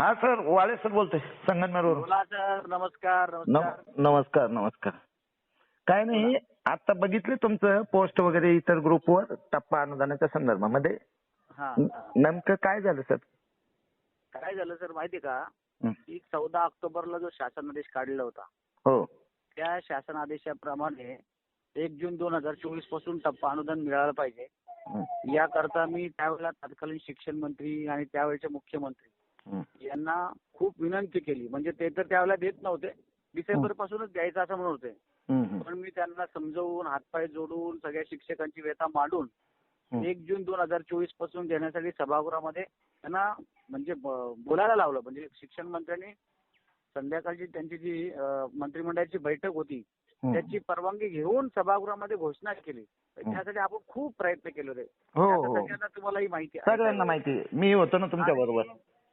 हा sir वाळे sir बोलतोय. संगमनेरवरून बोला सर. नमस्कार नम- नमस्कार. नमस्कार काय नाही आता बघितले तुमचं पोस्ट वगैरे इतर ग्रुपवर टप्पा अनुदानाच्या संदर्भामध्ये. हा न- हा. नेमकं काय झालं सर? काय झालं सर माहिती का? हं. की चौदा ऑक्टोबरला जो शासन आदेश काढला होता हो. त्या शासन आदेशाप्रमाणे एक जून दोन हजार चोवीसपासून टप्पा अनुदान मिळालं पाहिजे. हं. याकरता मी त्यावेळेला तत्कालीन शिक्षण मंत्री आणि त्यावेळेचे मुख्यमंत्री. यांना खूप विनंती केली म्हणजे ते तर त्यावेळेला देत नव्हते डिसेंबर पासूनच द्यायचं असं म्हणत होते हं, हं. पण मी त्यांना समजवून हातपाय जोडून सगळ्या शिक्षकांची व्यथा मांडून हं. एक जून दोन हजार चोवीसपासून देण्यासाठी सभागृहामध्ये त्यांना म्हणजे बोलायला लावलं म्हणजे शिक्षण मंत्र्यांनी संध्याकाळची त्यांची जी मंत्रिमंडळाची बैठक होती हं. त्याची परवानगी घेऊन सभागृहामध्ये घोषणा केली हं. त्यासाठी आपण खूप प्रयत्न केले होते हो हो तुम्हालाही माहिती आहे सगळ्यांना माहिती आहे. मी होतो ना तुमच्या बरोबर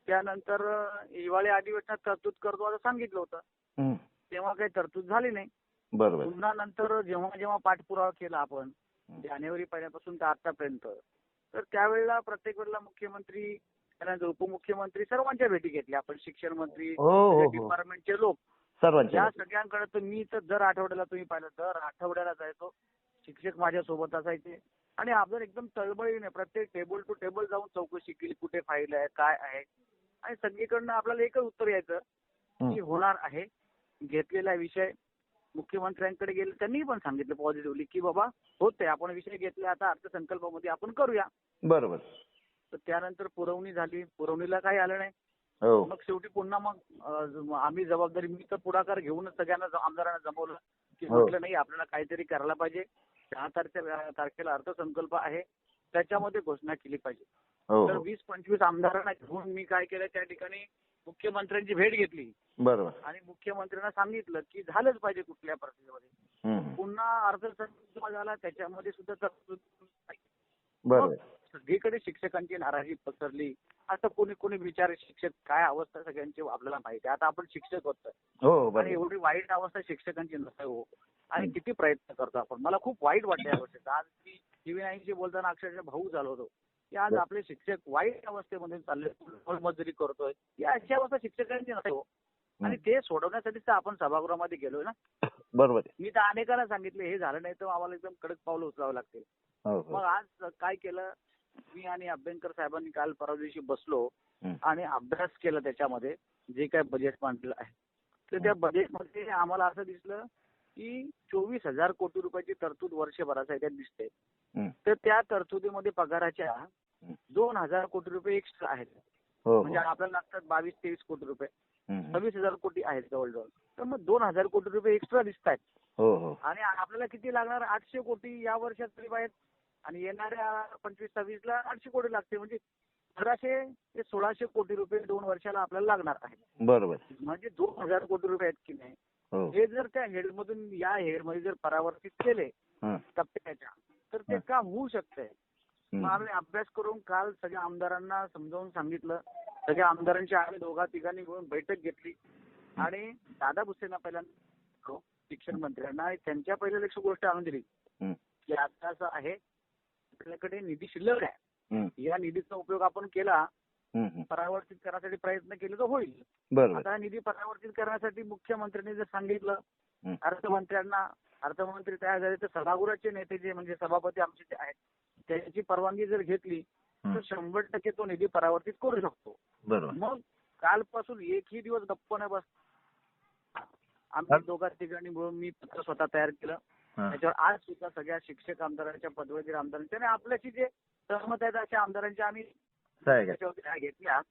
त्यानंतर हिवाळी अधिवेशनात तरतूद करतो असं सांगितलं होतं. हं. तेव्हा काही तरतूद झाली नाही. बरोबर. पुन्हा नंतर जेव्हा जेव्हा पाठपुरावा केला आपण जानेवारी पहिल्यापासून तर आतापर्यंत तर त्यावेळेला प्रत्येक वेळेला मुख्यमंत्री त्यानंतर उपमुख्यमंत्री सर्वांच्या भेटी घेतल्या. आपण शिक्षण मंत्री हो हो हो. डिपार्टमेंटचे लोक. या सगळ्यांकडे तर मी तर दर आठवड्याला तुम्ही पाहिलं दर आठवड्याला जायचो. शिक्षक माझ्या सोबत असायचे. आणि आपण एकदम तळमळीने प्रत्येक टेबल टू टेबल जाऊन चौकशी केली कुठे फाईल आहे काय आहे. आणि सगळीकडनं आपल्याला एकच उत्तर यायचं. की होणार आहे. घेतलेला विषय मुख्यमंत्र्यांकडे गेले त्यांनी पण सांगितलं पॉझिटिव्हली की बाबा होते आपण विषय घेतले आता अर्थसंकल्पामध्ये आपण करूया. बरोबर. तर त्यानंतर पुरवणी झाली. पुरवणीला काही आलं नाही. हो. मग शेवटी पुन्हा मग आम्ही जबाबदारी मी तर पुढाकार घेऊनच सगळ्यांना आमदारांना जमवलं की हो. म्हटलं नाही आपल्याला काहीतरी करायला पाहिजे. दहा तारखेला तारखेला अर्थसंकल्प आहे. त्याच्यामध्ये घोषणा केली पाहिजे. तर हो. वीस पंचवीस आमदारांना घेऊन मी काय केलं त्या ठिकाणी मुख्यमंत्र्यांची भेट घेतली. बरोबर. आणि मुख्यमंत्र्यांना सांगितलं की झालंच पाहिजे कुठल्या परिस्थितीमध्ये. हं, हं. पुन्हा अर्थसंकल्प झाला त्याच्यामध्ये सुद्धा. बरोबर. सगळीकडे शिक्षकांची नाराजी पसरली. आता कोणी कोणी बिचारे शिक्षक काय अवस्था सगळ्यांची आपल्याला माहिती आहे. आता आपण शिक्षक होतो हो आणि एवढी वाईट अवस्था शिक्षकांची नसावी हो. आणि किती प्रयत्न करतो आपण. मला खूप वाईट वाटतं या गोष्टीचं. आज मी टीव्ही नाईनशी बोलताना अक्षरशः भाऊ झालो होतो. की आज आपले शिक्षक वाईट अवस्थेमध्ये चालले मजुरी करतोय. या अशी अवस्था शिक्षकांची नसावी हो. आणि ते सोडवण्यासाठीच तर आपण सभागृहामध्ये गेलोय ना. बरोबर. मी तर अनेकांना सांगितले हे झालं नाही तर आम्हाला एकदम कडक पावलं उचलावं लागतील. हो मग हो आज काय केलं? मी आणि अभ्यंकर साहेबांनी काल परवा दिवशी बसलो. आणि अभ्यास केला त्याच्यामध्ये जे काय बजेट मांडलं आहे. तर त्या बजेटमध्ये आम्हाला असं दिसलं की चोवीस हजार कोटी रुपयाची तरतूद वर्षभरासाठी दिसते. तर त्या तरतुदीमध्ये पगाराच्या. दोन हजार कोटी रुपये एक्स्ट्रा आहेत. हो म्हणजे हो आपल्याला लागतात बावीस तेवीस कोटी रुपये. सव्वीस हजार कोटी आहेत जवळजवळ. तर मग दोन हजार कोटी रुपये एक्स्ट्रा दिसत आहेत हो हो. आणि आपल्याला किती लागणार? आठशे कोटी या वर्षात तरी आहेत आणि येणाऱ्या पंचवीस सव्वीस ला आठशे कोटी लागते. म्हणजे पंधराशे ते सोळाशे कोटी रुपये दोन वर्षाला आपल्याला लागणार आहेत. बरोबर. म्हणजे दोन हजार कोटी रुपये आहेत की नाही? हो हे जर त्या हेडमधून या हेडमध्ये जर परावर्तित केले. टप्प्याच्या तर ते. काम होऊ शकतंय. मग आम्ही अभ्यास करून काल सगळ्या आमदारांना समजावून सांगितलं सगळ्या आमदारांची आम्ही दोघा तिघांनी मिळून बैठक घेतली आणि दादा भुसेंना पहिल्यांदा शिक्षण मंत्र्यांना आणि त्यांच्या पहिल्या लक्ष गोष्ट आणून दिली हं. की आता असं आहे आपल्याकडे निधी शिल्लक आहे हं. या निधीचा उपयोग आपण केला. परावर्तित करण्यासाठी प्रयत्न केले तर होईल. बरोबर. आता निधी परावर्तित करण्यासाठी मुख्यमंत्र्यांनी जर सांगितलं. अर्थमंत्र्यांना अर्थमंत्री तयार झाले तर सभागृहाचे नेते जे म्हणजे सभापती आमचे जे आहेत त्यांची परवानगी जर घेतली तर. शंभर टक्के तो निधी परावर्तित करू शकतो. मग कालपासून एकही दिवस गप्प नाही बस. आम्ही दोघा तिघांनी मिळून मी पत्र स्वतः तयार केलं. त्याच्यावर आज सुद्धा सगळ्या शिक्षक आमदारांच्या पदवीधर आमदारांच्या आणि आपल्याशी जे सहमत आहेत अशा आमदारांच्या आम्ही घेतल्या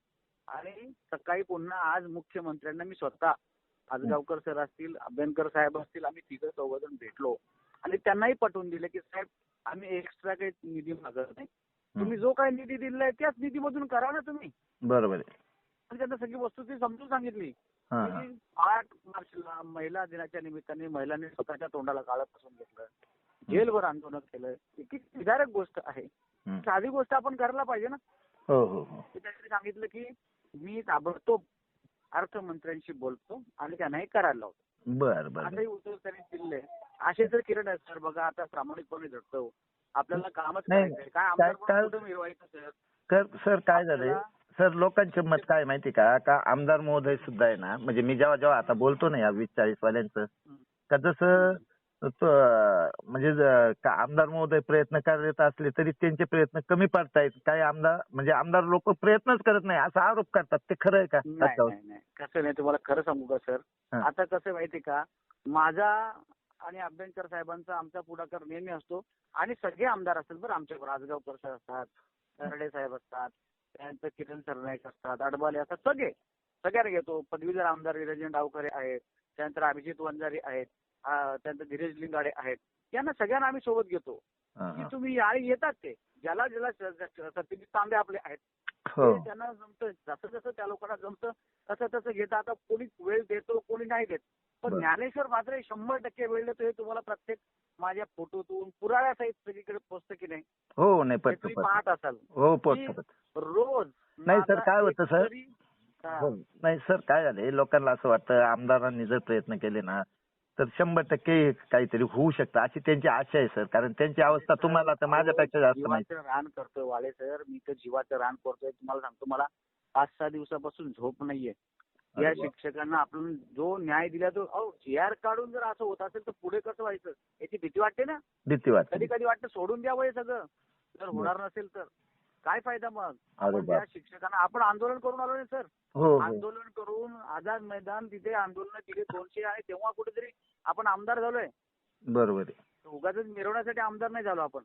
आणि सकाळी पुन्हा आज मुख्यमंत्र्यांना मी स्वतः आजगावकर सर असतील अभ्यंकर साहेब असतील आम्ही तिघं चौघजण भेटलो. आणि त्यांनाही पटवून दिलं की साहेब आम्ही एक्स्ट्रा काही निधी मागत नाही. तुम्ही जो काही निधी दिलाय त्याच निधीमधून करा ना तुम्ही. बरोबर आणि त्यांना सगळी वस्तुस्थिती समजून सांगितली. की आठ मार्चला महिला दिनाच्या निमित्ताने महिलांनी स्वतःच्या तोंडाला काळं पासून घेतलं. जेलभर आंदोलन केलं. ही किती विधारक गोष्ट आहे. साधी गोष्ट आपण करायला पाहिजे ना. हो हो हो. त्यांनी सांगितलं की मी ताबडतोब अर्थमंत्र्यांशी बोलतो आणि त्यांनाही करायला लावतो. बर बर असंही उत्तर त्यांनी दिले असे जर किरण आहे सर बघा आता प्रामाणिकपणे झटतो. आपल्याला कामच नाही, करायचंय. काय आमदार मिळवायचं सर? सर काय झालंय? सर लोकांचे मत काय माहिती का? का आमदार महोदय सुद्धा आहे ना म्हणजे मी जेव्हा जेव्हा आता बोलतो ना या वीस चाळीस वाल्यांचं का जसं म्हणजे आमदार महोदय प्रयत्न करत असले तरी त्यांचे प्रयत्न कमी पडतायत. काही आमदार म्हणजे आमदार लोक प्रयत्नच करत नाही असा आरोप करतात. ते खरं आहे का? नाही त्याच्यावर? नाही नाही. कसं नाही तुम्हाला खरं सांगू का सर. आता कसं माहिती का? माझा आणि अभ्यंकर साहेबांचा आमचा पुढाकार नेहमी असतो. आणि सगळे आमदार असतात बरं आमच्या राजगावकर सर असतात तरडे साहेब असतात त्यानंतर किरण सरनाईक असतात अडबाले असतात. सगळे सगळ्यांना घेतो. पदवीधर आमदार निरंजन डावखरे आहेत त्यानंतर अभिजित वंजारी आहेत. त्यानंतर धीरज लिंगाडे आहेत. यांना सगळ्यांना आम्ही सोबत घेतो. की. तुम्ही आणि येतात ते. ज्याला ज्याला सत्यजित तांबे आपले आहेत. हो. त्यांना जमतं. जसं जसं त्या लोकांना जमतं तसं तसं घेतं आता कोणी वेळ देतो कोणी नाही देत. पण. ज्ञानेश्वर मात्र शंभर टक्के वेळ देतो हे तुम्हाला प्रत्येक माझ्या फोटोतून पुराव्यासहित सगळीकडे पोचतं की नाही? हो नाही तुम्ही पाहत असाल. हो रोज नाही सर, काय होतं सर? हा. नाही सर काय झालंय लोकांना असं वाटतं आमदारांनी जर प्रयत्न केले ना तर शंभर टक्के काहीतरी होऊ शकतं अशी त्यांची आशा आहे सर. कारण त्यांची अवस्था तुम्हाला तर माझ्यापेक्षा जास्त माहिती जीवाचं रान करतोय वाळे सर. मी तर जीवाचं रान करतोय. तुम्हाला सांगतो मला पाच सहा दिवसापासून झोप नाहीये. या. शिक्षकांना आपण जो न्याय दिला तो अहो आर काढून जर असं होत असेल तर पुढे कसं व्हायचं? याची भीती वाटते ना? भीती वाटते. कधी कधी वाटतं सोडून द्यावं हे सगळं. जर होणार नसेल तर. काय फायदा मग? त्या. शिक्षकांना आपण आंदोलन करून आलो ना सर. हो हो. आंदोलन करून आझाद मैदान तिथे आंदोलन केली. दोनशे आणि तेव्हा कुठेतरी आपण आमदार झालोय. बरोबर आहे. उगाच मिरवण्यासाठी आमदार नाही झालो आपण.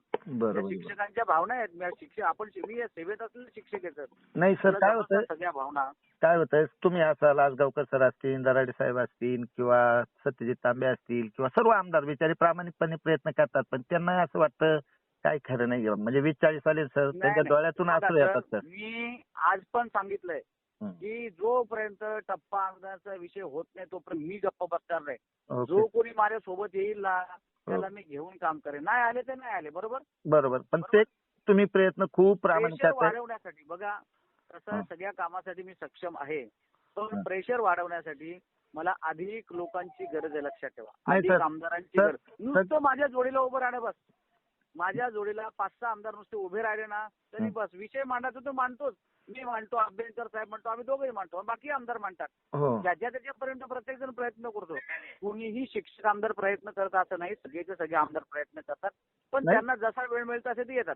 आहे. शिक्षकांच्या भावना आहेत शिक्षक आपण मी सेवेत असलेले शिक्षक आहेत सर. नाही सर काय होतं? सगळ्या भावना. काय होतं? तुम्ही असाल आजगावकर सर असतील दराडे साहेब असतील किंवा सत्यजित तांबे असतील किंवा सर्व आमदार बिचारे प्रामाणिकपणे प्रयत्न करतात. पण त्यांना असं वाटतं काय खरं नाही म्हणजे वीस चाळीस वाले सर नाही, त्यांच्या नाही. डोळ्यातून बघा सर, येतात सर मी आज पण सांगितलंय हं. की जोपर्यंत टप्पा अंगणाचा विषय होत नाही तोपर्यंत मी गप्प बसणार नाही. ओके. जो कोणी माझ्या सोबत येईल ना त्याला मी घेऊन काम करेन. नाही आले तर नाही आले बरोबर? बरोबर. पण ते तुम्ही प्रयत्न खूप प्रामाणिक प्रेशर वाढवण्यासाठी बघा तसं हं. सगळ्या कामासाठी मी सक्षम आहे. पण हं. प्रेशर वाढवण्यासाठी मला अधिक लोकांची गरज आहे लक्षात ठेवा. नाही, अधिक सर. आमदारांची सर, गरज. नुसतं माझ्या जोडीला उभं राहणं बस. माझ्या जोडीला पाच सहा आमदार नुसते उभे राहिले ना तरी. बस. विषय मांडायचा तो मांडतोच. मी मांडतो अभ्यंकर साहेब म्हणतो आम्ही दोघंही मांडतो बाकी आमदार मांडतात. हो. ज्याच्या त्याच्यापर्यंत प्रत्येक जण प्रयत्न करतो. कुणीही शिक्षक आमदार प्रयत्न करत असं नाही सगळेचे सगळे आमदार प्रयत्न करतात. पण. त्यांना जसा वेळ मिळतो असे ते येतात.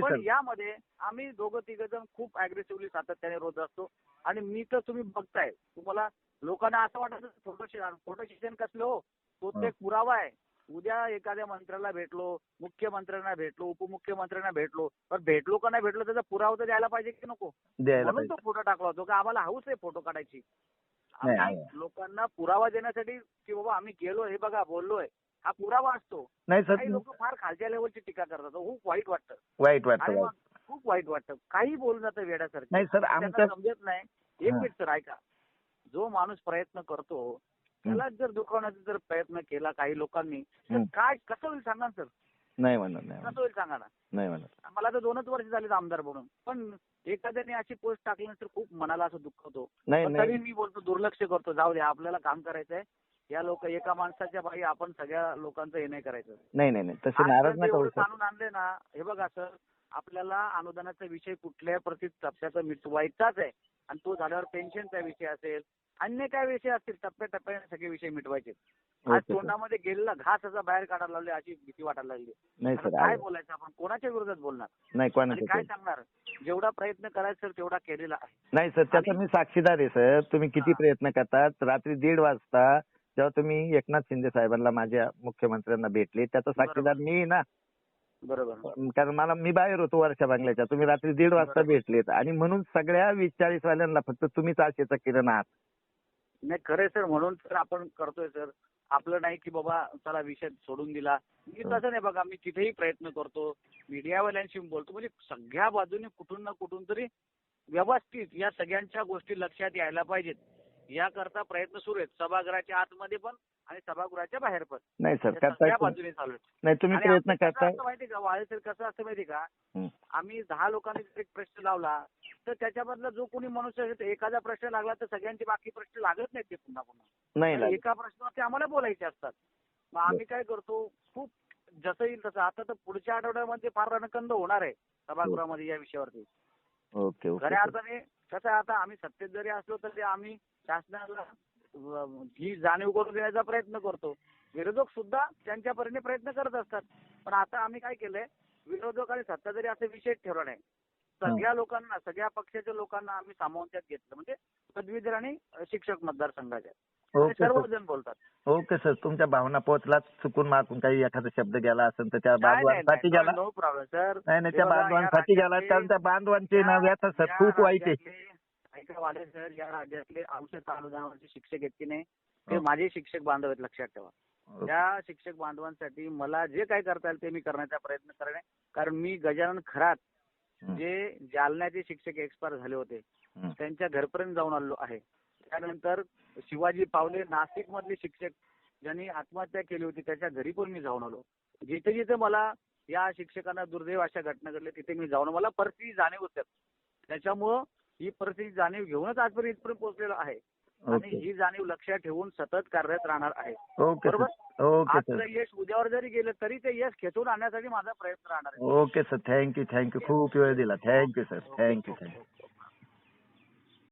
पण यामध्ये आम्ही दोघं तिघ जण खूप अग्रेसिव्हली सातत्याने रोज असतो. आणि मी तर तुम्ही बघताय तुम्हाला लोकांना असं वाटत फोटो फोटो शिक्षण कसलं हो? तो ते. एक पुरावा आहे. उद्या एखाद्या मंत्र्याला भेटलो मुख्यमंत्र्यांना भेटलो उपमुख्यमंत्र्यांना भेटलो पण भेटलो का नाही भेटलो त्याचा पुरावा तर द्यायला पाहिजे की नको? म्हणून तो फोटो टाकला होतो. का आम्हाला हाऊस आहे फोटो काढायची. लोकांना पुरावा देण्यासाठी की बाबा आम्ही गेलो हे बघा बोललोय. हा पुरावा असतो. नाही सर. काही लोक फार खालच्या लेवलची टीका करतात. खूप वाईट वाटतं. वाईट वाटतं खूप वाईट वाटतं. काही बोलून जातं वेड्यासारखं. समजत नाही. एक हा. मिनिट सर ऐका. जो माणूस प्रयत्न करतो त्याला जर दुखवण्याचा जर प्रयत्न केला काही लोकांनी तर. काय कसं होईल सांगा ना सर? नाही म्हणत नाही कसं होईल सांगा ना? नाही म्हणत मला तर दोनच वर्ष झाले आमदार म्हणून पण एखाद्याने अशी पोस्ट टाकली तर खूप मनाला असं दुखवतो नाही नाही. तरी मी बोलतो दुर्लक्ष करतो जाऊ दे आपल्याला काम करायचंय. या लोक एका माणसाच्या बाई आपण सगळ्या लोकांचं हे नाही करायचं. नाही नाही नाही. तसे नाराज सर. काढून आणले ना हे बघा सर आपल्याला अनुदानाचा विषय कुठल्याही प्रति टप्प्याचा मिटवायचाच आहे. आणि तो झाल्यावर पेन्शनचा विषय असेल अन्य काय विषय असतील टप्प्याटप्प्याने सगळे विषय मिटवायचे. आज. तोंडामध्ये गेलेला घास असा बाहेर काढायला लागले अशी भीती वाटायला लागली. नाही आता सर काय. बोलायचं आपण? कोणाच्या विरोधात बोलणार? नाही काय. सांगणार? जेवढा प्रयत्न करायचा सर तेवढा केलेला आहे. नाही सर त्याचा मी साक्षीदार आहे सर. तुम्ही किती. प्रयत्न करतात? रात्री दीड वाजता जेव्हा तुम्ही एकनाथ शिंदे साहेबांना माझ्या मुख्यमंत्र्यांना भेटले त्याचा साक्षीदार मी ना. बरोबर. कारण मला मी बाहेर होतो वर्षा बांगल्याच्या. तुम्ही रात्री दीड वाजता. भेटलेत. आणि म्हणून सगळ्या वीस चाळीस वाल्यांना फक्त तुम्हीच आशेचा किरण आहात. नाही खरंय सर. म्हणून तर आपण करतोय सर. आपलं नाही की बाबा चला विषय सोडून दिला. मी. तसं नाही बघा. मी तिथेही प्रयत्न करतो. मीडियावाल्यांशी बोलतो. म्हणजे सगळ्या बाजूने कुठून ना कुठून तरी व्यवस्थित या सगळ्यांच्या गोष्टी लक्षात यायला पाहिजेत. याकरता प्रयत्न सुरू आहेत. सभागृहाच्या आतमध्ये पण आणि सभागृहाच्या बाहेर पण. नाही सर या करताय सगळ्या तुम्ही. बाजूने चालू आहेत नाही तुम्ही आणि प्रयत्न आमचं कसं असतं माहिती का वाळे सर कसं असतं माहिती का? हं. आम्ही दहा लोकांनी जर एक प्रश्न लावला तर त्याच्यामधला जो कोणी मनुष्य असेल एखादा प्रश्न लागला तर सगळ्यांचे बाकी प्रश्न लागत नाहीत ते पुन्हा पुन्हा. नाही लागत. एका प्रश्नावरती आम्हाला बोलायचे असतात. मग आम्ही काय करतो खूप जसं येईल तसं. आता तर पुढच्या आठवड्यामध्ये फार रणकंद होणार आहे सभागृहामध्ये या विषयावरती. ओके ओके खऱ्या सर. अर्थाने कसं आहे आता आम्ही सत्तेत जरी असलो तरी आम्ही शासनाला ही जाणीव करून देण्याचा प्रयत्न करतो. विरोधक सुद्धा त्यांच्या परीने प्रयत्न करत असतात. पण आता आम्ही काय केलंय? विरोधक आणि सत्ताधारी असे विषय ठेवला नाही सगळ्या लोकांना सगळ्या पक्षाच्या लोकांना आम्ही सामावून त्यात घेतलं. म्हणजे पदवीधर आणि शिक्षक मतदारसंघाच्या सर्वजण बोलतात. ओके सर तुमच्या भावना पोहोचला चुकून मागून काही एखादा शब्द गेला असेल तर त्या बांधवांसाठी गेला. नो प्रॉब्लेम सर नाही नाही त्या बांधवांसाठी गेला. कारण त्या बांधवांची ना व्यथा सर खूप वाईट आहे. ऐका वाले सर या राज्यातले औषध तालुक्यावरचे शिक्षक आहेत की नाही ते हो. माझे शिक्षक बांधव आहेत लक्षात ठेवा. त्या शिक्षक बांधवांसाठी मला जे काय करता येईल ते मी करण्याचा प्रयत्न करणे कारण मी गजानन खरात जे जालन्याचे शिक्षक एक्सपायर झाले होते. त्यांच्या घरपर्यंत जाऊन आलो आहे. त्यानंतर शिवाजी पावले नाशिक मधले शिक्षक ज्यांनी आत्महत्या केली होती त्याच्या घरी पण मी जाऊन आलो. जिथे जिथे मला या शिक्षकांना दुर्दैव अशा घटना घडल्या तिथे मी जाऊन मला परिस्थिती जाणीव होत्या. त्याच्यामुळं ही परिस्थिती जाणीव घेऊनच आजपर्यंत इथपर्यंत पोहोचलेलो आहे. आणि ही जाणीव लक्षात ठेवून सतत कार्यरत राहणार आहे. बरोबर? आजचं यश उद्यावर जरी गेलं तरी ते यश खेचून आणण्यासाठी माझा प्रयत्न राहणार आहे. Okay sir. Thank you thank you. खूप वेळ दिला. Thank you sir. Thank you thank you.